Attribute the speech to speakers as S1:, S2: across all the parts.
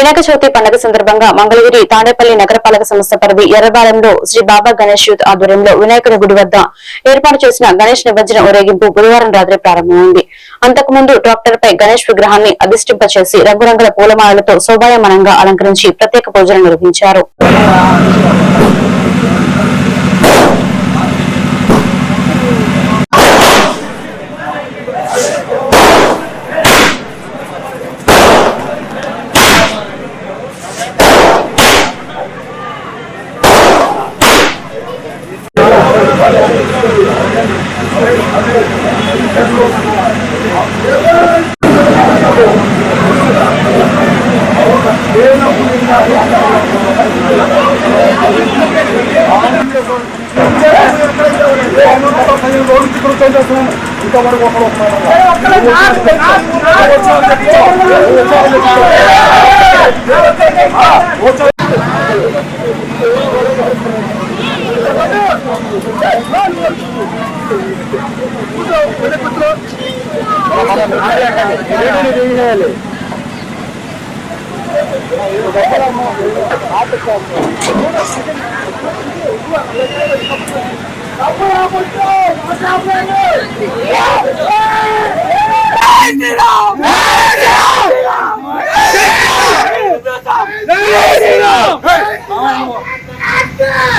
S1: వినాయక చవితి పండుగ సందర్భంగా మంగళగిరి తాడేపల్లి నగరపాలక సంస్థ పరిధి ఎర్రబాలెంలో శ్రీ బాబా గణేష్ యూత్ ఆధ్వర్యంలో వినాయకుని గుడి వద్ద ఏర్పాటు చేసిన గణేష్ నిమజ్జన ఊరేగింపు బుధవారం రాత్రి ప్రారంభమైంది. అంతకుముందు ట్రాక్టర్ పై గణేష్ విగ్రహాన్ని అధిష్టింపచేసి రంగురంగుల పూలమాలలతో శోభాయమానంగా అలంకరించి ప్రత్యేక పూజలు నిర్వహించారు. What's up?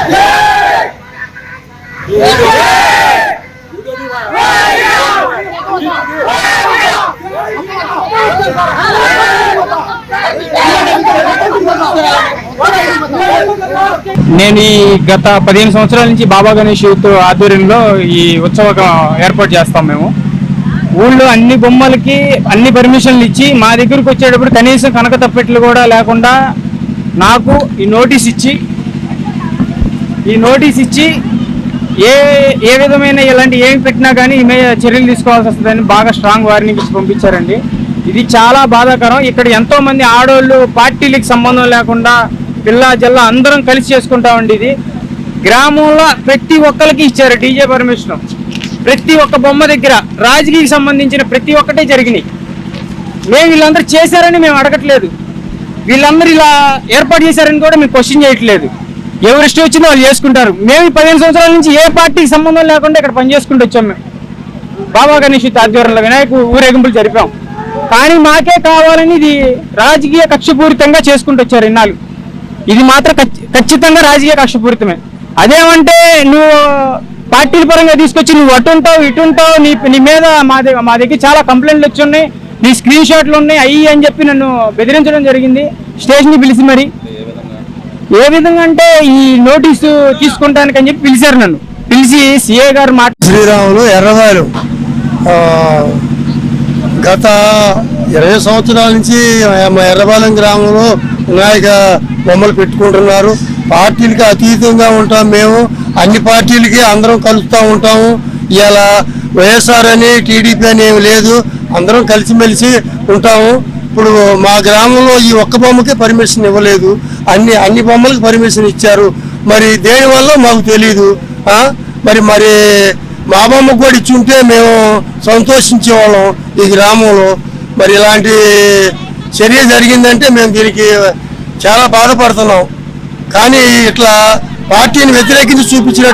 S1: Yeah!
S2: నేను ఈ గత పదిహేను సంవత్సరాల నుంచి బాబా గణేష్ యూత్ ఆధ్వర్యంలో ఈ ఉత్సవం ఏర్పాటు చేస్తాం మేము. ఊళ్ళో అన్ని బొమ్మలకి అన్ని పర్మిషన్లు ఇచ్చి మా దగ్గరకు వచ్చేటప్పుడు కనీసం కనక తప్పెట్లు కూడా లేకుండా నాకు ఈ నోటీస్ ఇచ్చి ఈ నోటీస్ ఇచ్చి ఏ ఏ విధమైన ఇలాంటి ఏం పెట్టినా కానీ ఈమె చర్యలు తీసుకోవాల్సి వస్తుందని బాగా స్ట్రాంగ్ వార్నింగ్ ఇచ్చి పంపించారండి. ఇది చాలా బాధాకరం. ఇక్కడ ఎంతో మంది ఆడోళ్ళు పార్టీలకు సంబంధం లేకుండా పిల్ల జిల్లా అందరం కలిసి చేసుకుంటామండి ఇది. గ్రామంలో ప్రతి ఒక్కరికి ఇచ్చారు డీజే పర్మిషన్. ప్రతి ఒక్క బొమ్మ దగ్గర రాజకీయకి సంబంధించిన ప్రతి ఒక్కటే జరిగినాయి. మేము వీళ్ళందరూ చేశారని మేము అడగట్లేదు. వీళ్ళందరూ ఇలా ఏర్పాటు చేశారని కూడా మేము క్వశ్చన్ చేయట్లేదు. ఎవరు ఇష్టం వచ్చిందో వాళ్ళు చేసుకుంటారు. మేము ఈ పదిహేను సంవత్సరాల నుంచి ఏ పార్టీకి సంబంధం లేకుండా ఇక్కడ పనిచేసుకుంటూ వచ్చాం మేము. బాబా గణేష్ ఆధ్వర్యంలో వినాయకు ఊరేగింపులు జరిపాం. కానీ మాకే కావాలని ఇది రాజకీయ కక్షపూరితంగా చేసుకుంటూ వచ్చారు ఇన్నాళ్ళు. ఇది మాత్రం ఖచ్చితంగా రాజకీయ కక్షపూరితమే. అదేమంటే నువ్వు పార్టీల పరంగా తీసుకొచ్చి నువ్వు అటుంటావు ఇటుంటావు నీ నీ మీద మా దగ్గర మా దగ్గర చాలా కంప్లైంట్లు వచ్చి ఉన్నాయి. నీ స్క్రీన్ షాట్లు ఉన్నాయి అయ్యి అని చెప్పి నన్ను బెదిరించడం జరిగింది. స్టేషన్కి పిలిచి మరి. ఏ విధంగా అంటే ఈ నోటీసు తీసుకుంటానికి అని చెప్పి పిలిచారు నన్ను. పిలిచి సిఏ గారు మాట
S3: శ్రీరాములు ఎర్రవారు గత ఇరవై సంవత్సరాల నుంచి మా ఎర్రబాలెం గ్రామంలో వినాయక బొమ్మలు పెట్టుకుంటున్నారు. పార్టీలకి అతీతంగా ఉంటాం మేము. అన్ని పార్టీలకి అందరం కలుస్తూ ఉంటాము. ఇలా వైఎస్ఆర్ అని టీడీపీ అని ఏమి లేదు. అందరం కలిసిమెలిసి ఉంటాము. ఇప్పుడు మా గ్రామంలో ఈ ఒక్క బొమ్మకి పర్మిషన్ ఇవ్వలేదు. అన్ని అన్ని బొమ్మలకు పర్మిషన్ ఇచ్చారు. మరి దేనివల్ల మాకు తెలియదు మరి మరి మా బొమ్మకు కూడా ఇచ్చి ఉంటే మేము సంతోషించే వాళ్ళం ఈ గ్రామంలో. మరి ఇలాంటి చర్య జరిగిందంటే మేము దీనికి చాలా బాధపడుతున్నాం. కానీ ఇట్లా పార్టీని వ్యతిరేకించి చూపించిన